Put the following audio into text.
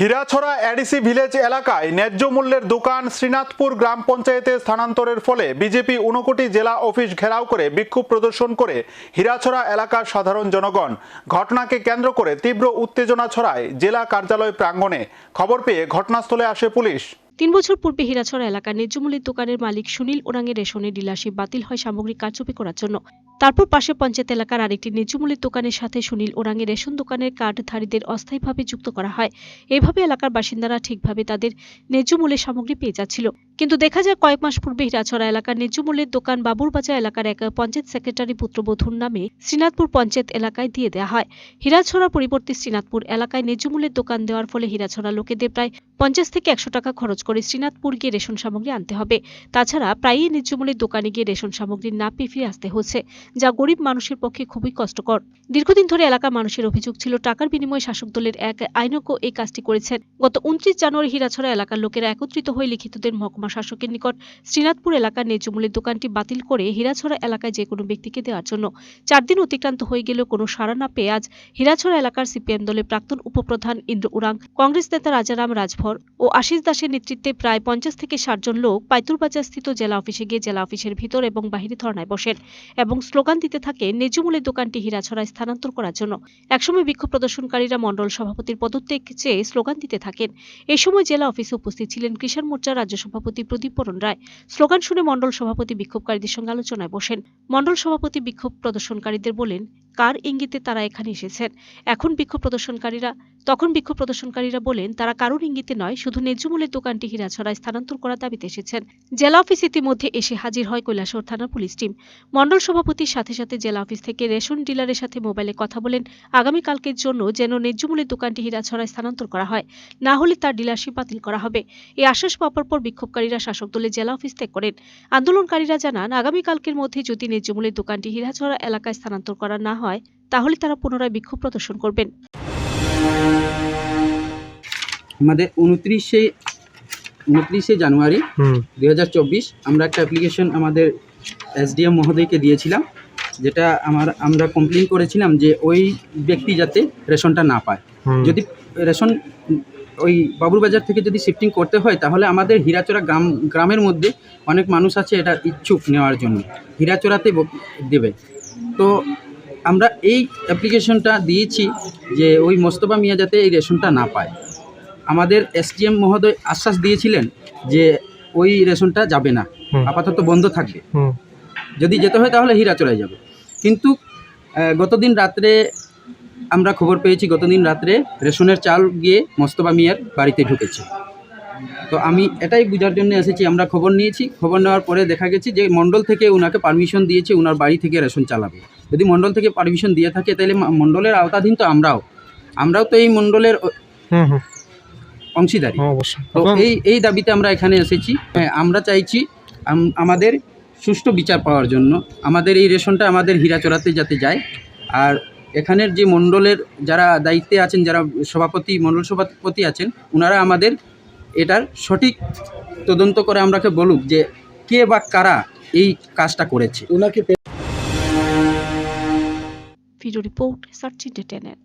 Hirachhara ADC village এলাকায় ন্যায্য মূল্যের দোকান শ্রীনাথপুর গ্রাম পঞ্চায়েতে স্থানান্তরের ফলে বিজেপি ঊনকোটি জেলা অফিস ঘেরাও করে বিক্ষোভ প্রদর্শন করে হীরাছড়া এলাকার সাধারণ জনগণ। ঘটনাকে কেন্দ্র করে তীব্র উত্তেজনা ছড়ায় জেলা কার্যালয় প্রাঙ্গণে। খবর পেয়ে ঘটনাস্থলে আসে পুলিশ। তিন বছর পূর্বে হীরাছড়া এলাকার ন্যায্যমূল্যের দোকানের মালিক সুনীল ওরাংয়ের রেশনের ডিলারশিপ বাতিল হয় সামগ্রিক কারচুপি করার জন্য। তারপর পাশে পঞ্চায়েত এলাকার আরেকটি ন্যায্যমূল্যের দোকানের সাথে সুনীল ওরাংয়ের রেশন দোকানের কার্ডধারীদের অস্থায়ীভাবে যুক্ত করা হয়। এভাবে এলাকার বাসিন্দারা ঠিকভাবে তাদের ন্যায্য সামগ্রী পেয়ে যাচ্ছিল। কিন্তু দেখা যায় কয়েক মাস পূর্বে হীরাছড়া এলাকার ন্যায্য দোকান বাবুরবাজার এলাকার এক পঞ্চায়েত সেক্রেটারি পুত্রবধূর নামে শ্রীনাথপুর পঞ্চায়েত এলাকায় দিয়ে দেওয়া হয়। হীরাছড়া পরিবর্তে শ্রীনাথপুর এলাকায় ন্যায্য দোকান দেওয়ার ফলে হীরাছড়া লোকেদের প্রায় পঞ্চাশ থেকে একশো টাকা খরচ করে শ্রীনাথপুর গিয়ে রেশন সামগ্রী আনতে হবে। তাছাড়া প্রায়ই ন্যায্য দোকানে গিয়ে রেশন সামগ্রী না পেয়ে ফিরে আসতে হচ্ছে। যা গরিব মানুষের পক্ষে খুবই কষ্টকর। দীর্ঘদিন ধরে এলাকার মানুষের অভিযোগ ছিল, টাকার বিনিময়ে শাসক দলের এক আইনজ্ঞ এই কাজটি করেছেন। গত উনত্রিশ জানুয়ারি হীরাছড়া এলাকার লোকেরা একত্রিত হয়ে লিখিতদের মহকুমা শাসকের নিকট শ্রীনাথপুর এলাকার ন্যায্য দোকানটি বাতিল করে হীরাছড়া এলাকায় যে কোনো ব্যক্তিকে দেওয়ার জন্য চার দিন অতিক্রান্ত হয়ে গেলেও কোনো সাড়া না পেয়ে আজ হীরাছড়া এলাকার সিপিএম দলের প্রাক্তন উপপ্রধান ইন্দ্র উরাং, কংগ্রেস নেতা রাজারাম রাজভর ও আশিস দাসের নেতৃত্বে প্রায় পঞ্চাশ থেকে ষাট জন লোক পাইতুরবাজার স্থিত জেলা অফিসে গিয়ে জেলা অফিসের ভিতর এবং বাহিরে ধর্নায় বসেন এবং স্লোগান দিতে থাকে ন্যায্যমূল্যের দোকানটি হীরাছড়ায় স্থানান্তর করার জন্য। একসময় বিক্ষোভ প্রদর্শনকারীরা মণ্ডল সভাপতির পদত্যাগ চেয়ে স্লোগান দিতে থাকেন। এই সময় জেলা অফিসে উপস্থিত ছিলেন কিষাণ মোর্চার রাজ্য সভাপতি প্রদীপ বরণ রায়। স্লোগান শুনে মণ্ডল সভাপতি বিক্ষোভকারীদের সঙ্গে আলোচনায় বসেন। মণ্ডল সভাপতি বিক্ষোভ প্রদর্শনকারীদের বলেন, কার ইঙ্গিতে তারা এখানে এসেছেন? এখন বিক্ষোভ প্রদর্শনকারীরা তখন বিক্ষোভ প্রদর্শনকারীরা বলেন, তারা কারোর ইঙ্গিতে নয়, শুধু ন্যায্যমূল্যের দোকানটি হীরাছড়ায় স্থানান্তর করার দাবিতে এসেছেন। জেলা অফিস ইতিমধ্যে এসে হাজির হয় কৈলাসহর থানার পুলিশ টিম। মণ্ডল সভাপতির সাথে সাথে জেলা অফিস থেকে রেশন ডিলারের সাথে মোবাইলে কথা বলেন, আগামীকালকের জন্য যেন ন্যায্যমূল্যের দোকানটি হীরাছড়ায় স্থানান্তর করা হয়, না হলে তার ডিলারশিপ বাতিল করা হবে। এই আশ্বাস পাওয়ার পর বিক্ষোভকারীরা শাসক দলের জেলা অফিস ত্যাগ করেন। আন্দোলনকারীরা জানান, আগামীকালকের মধ্যে যদি ন্যায্যমূল্যের দোকানটি হিরাছড়া এলাকায় স্থানান্তর করা না হয়, তাহলে তারা পুনরায় বিক্ষোভ প্রদর্শন করবেন। আমাদের উনত্রিশে উনত্রিশে জানুয়ারি দু দুই আমরা একটা অ্যাপ্লিকেশন আমাদের এসডিএম মহোদয়কে দিয়েছিলাম যেটা আমার আমরা কমপ্লেন করেছিলাম যে ওই ব্যক্তি যাতে রেশনটা না পায়। যদি রেশন ওই বাবুরবাজার থেকে যদি শিফটিং করতে হয় তাহলে আমাদের হীরাচড়া গ্রাম গ্রামের মধ্যে অনেক মানুষ আছে এটা ইচ্ছুক নেওয়ার জন্য হীরাচড়াতে ব- দেবে। তো আমরা এই অ্যাপ্লিকেশনটা দিয়েছি যে ওই মোস্তফা মিয়া যাতে এই রেশনটা না পায়। আমাদের এসডিএম মহোদয় আশ্বাস দিয়েছিলেন যে ওই রেশনটা যাবে না আপাতত বন্ধ থাকবে। যদি যেতে হয় তাহলে হীরাচড়ায় যাবে। কিন্তু গতদিন রাত্রে আমরা খবর পেয়েছি গতদিন রাত্রে রেশনের চাল গিয়ে মোস্তফা মিয়ার বাড়িতে ঢুকেছে। তো আমি এটাই বোঝার জন্য এসেছি আমরা খবর নিয়েছি। খবর নেওয়ার পরে দেখা গেছে যে মণ্ডল থেকে ওনাকে পারমিশন দিয়েছে ওনার বাড়ি থেকে রেশন চালাবে। যদি মণ্ডল থেকে পারমিশন দিয়ে থাকে তাহলে মণ্ডলের আওতাধীন তো আমরাও। আমরাও তো এই মণ্ডলের অংশীদারি। হ্যাঁ, তো এই এই দাবিতে আমরা এখানে এসেছি। হ্যাঁ, আমরা চাইছি আমাদের সুষ্ঠু বিচার পাওয়ার জন্য আমাদের এই রেশনটা আমাদের হীরাচড়াতে যাতে যায়। আর এখানের যে মণ্ডলের যারা দায়িত্বে আছেন যারা সভাপতি মণ্ডল সভাপতি আছেন ওনারা আমাদের এটার সঠিক তদন্ত করে আমরাকে বলুক যে কে বা কারা এই কাজটা করেছে। ওনাকে ভিডিও রিপোর্ট সার্চ ইন্টারটেনের